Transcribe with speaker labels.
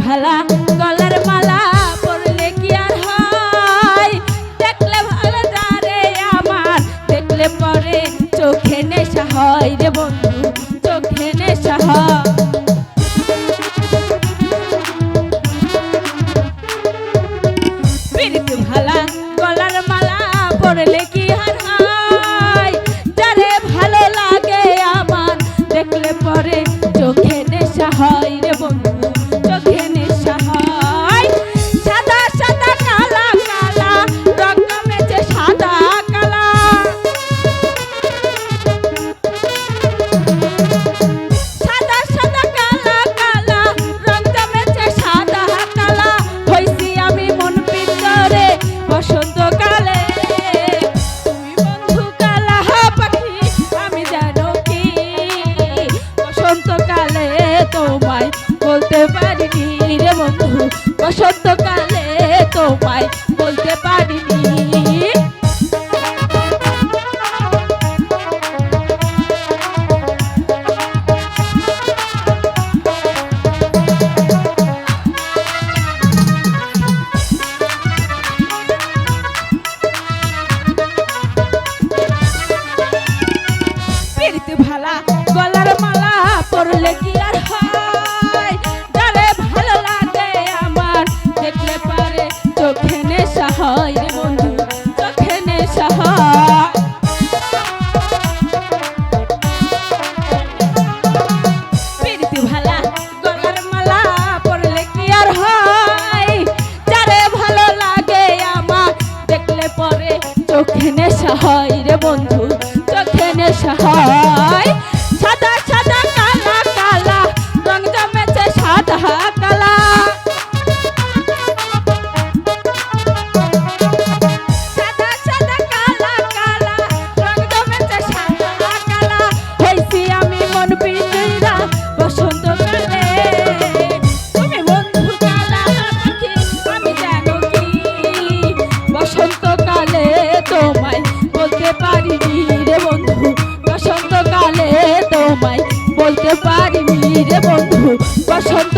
Speaker 1: ভালা গলার মালা পরলে কি আর হয়? দেখলে ভালো তারে আমার দেখলে পরে চোখে বসন্তকাল হয় রে বন্ধু তখন সহায়। হয় রে বন্ধু বসন্ত